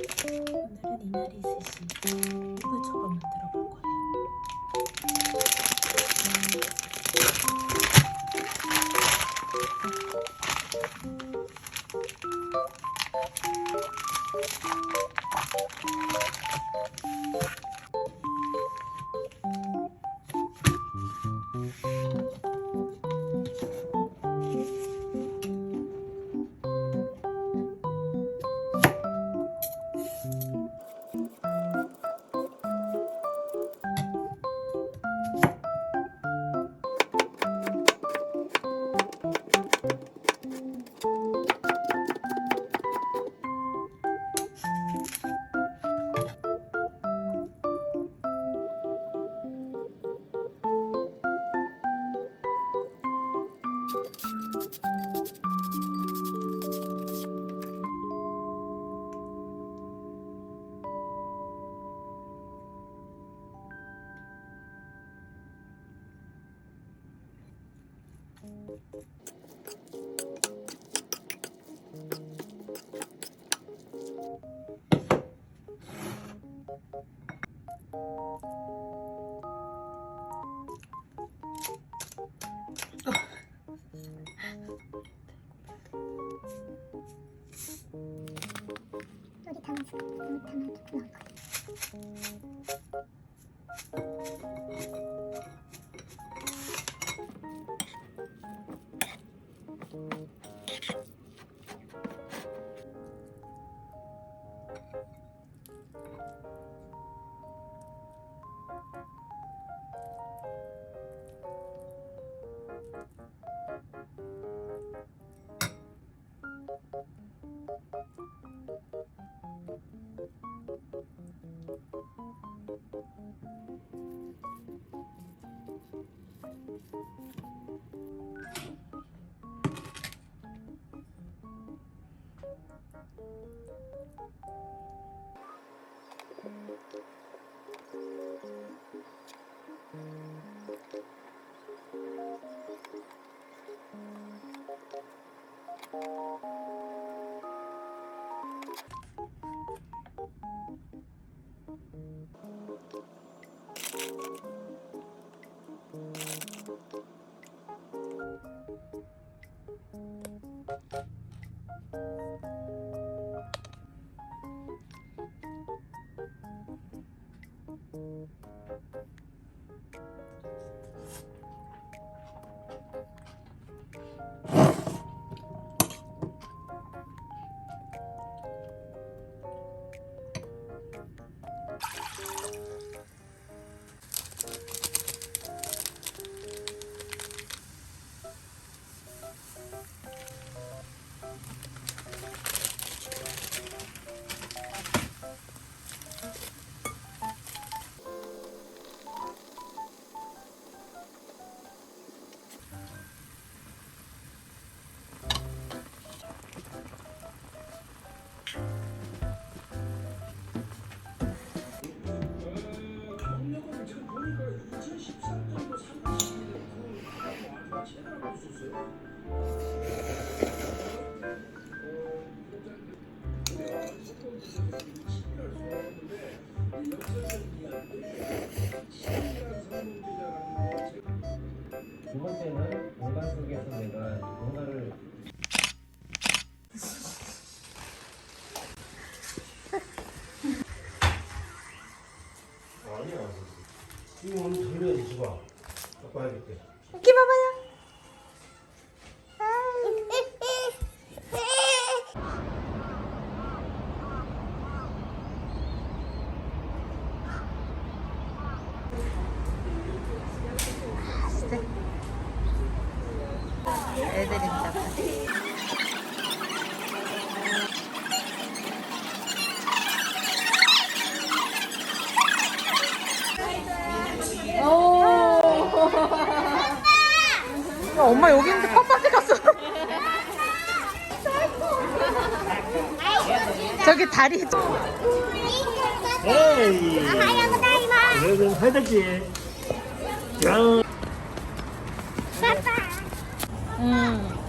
오늘은 이날이 있으신 피부초밥 만들어 볼 거예요. 여기 담아서 담아도 나올 것같 아빠 야, 엄마 여기 있는데 컵밭에 갔어. 저기 다리. 에이. 여기는 회대지. 야. 음. 음.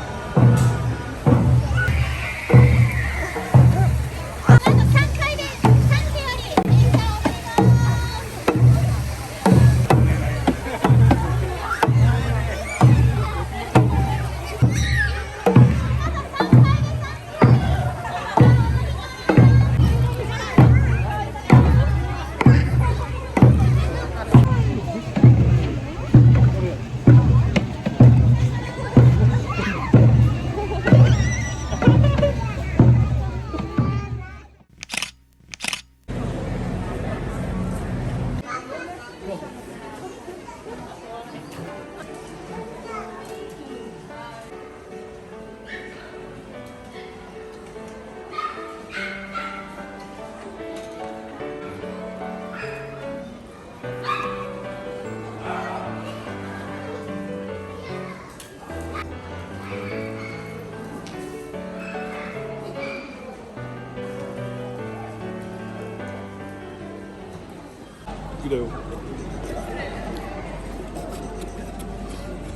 그래요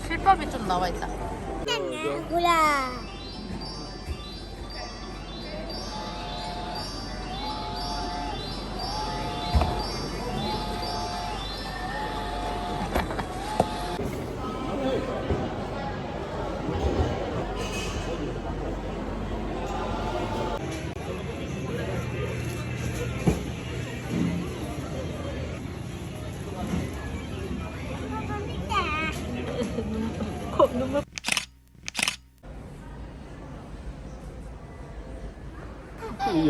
실밥이 좀 나와 있다. ほら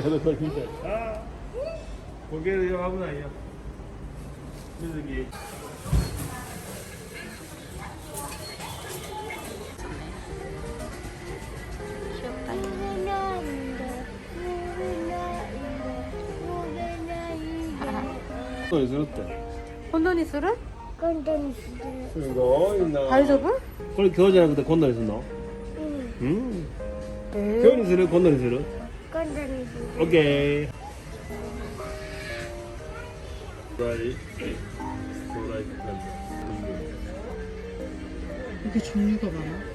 저도 더 진짜. 아, 고개를 여하구나, 이 미숙이. 또 이슬었대. 건더니 쓰는 이거 있나? 다이저브? 그래 겨우지 않고 건너에서 너. 응. 음. 겨우 쓰는 건너에서 쓰는. 건전지. 오케이. 라이 라이 이게 종류가 많아?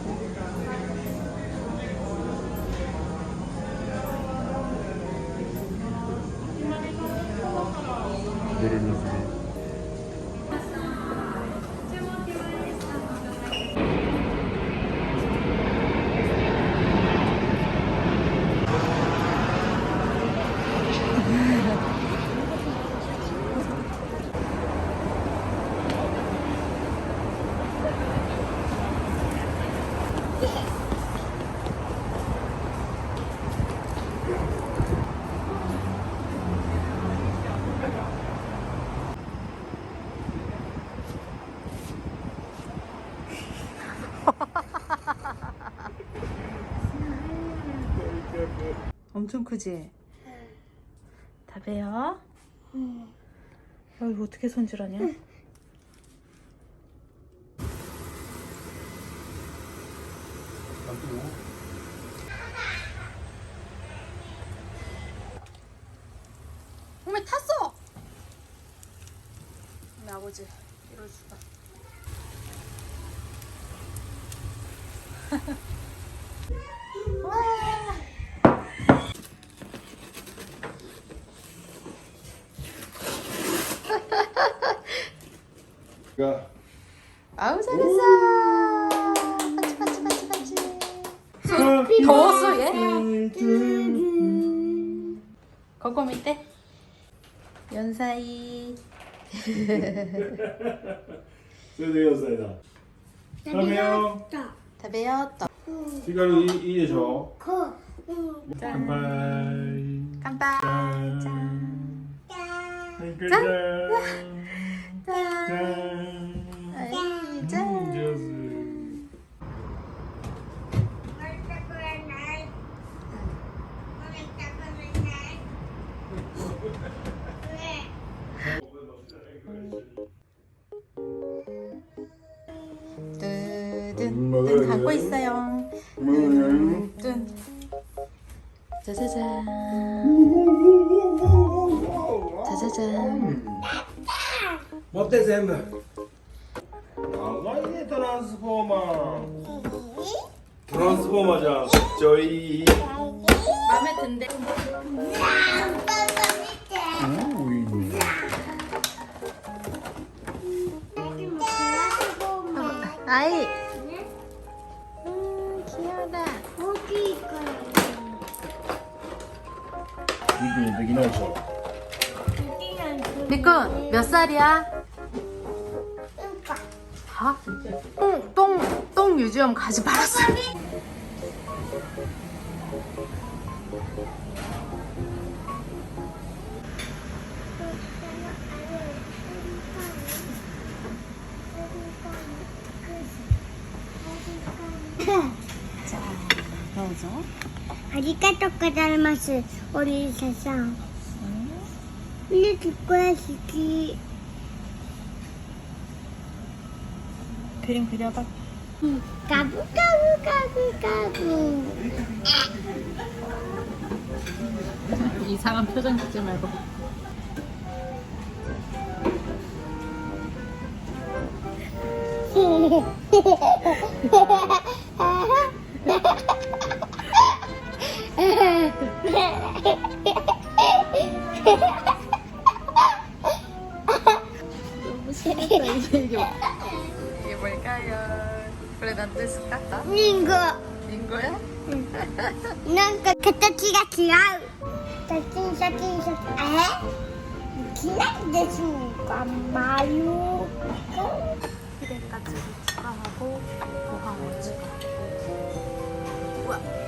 엄청 크지? 다 배요? 야, 이거 어떻게 손질하냐? 몸에 탔어! 우리 아버지 수가 감사히. 쓰세요, 쓰세요. 다배웠다. 시간이 이, 이래죠. 짠. 깜빡. 깜빡. 짠. 짠. 짠. 짠. 짠. 아이, 짠. Thank you. 뜨든 갖고 있어요. 뜨든 짜자잔. 짜자잔. 먹대 쌤 나가야 트랜스포머. 트랜스포머장 저희. 맘에 든대. 음. 아이. 음, 귀여다. 니꾼 몇 살이야? 어? 똥, 똥, 똥 유지엄 가지 말았어. 넣어줘 ありがとうございます。おりいささん。ね、すっごい好き。 그림 그려봐 うんガブガブガブガブ。 이상한 표정 짓지 말고 これ何ですリンゴ。リンゴや、うん、なんか形が違う。シャキンシャキンシャキン。え？きないですんか。まゆひれかつりちかはごごはをつかうわ。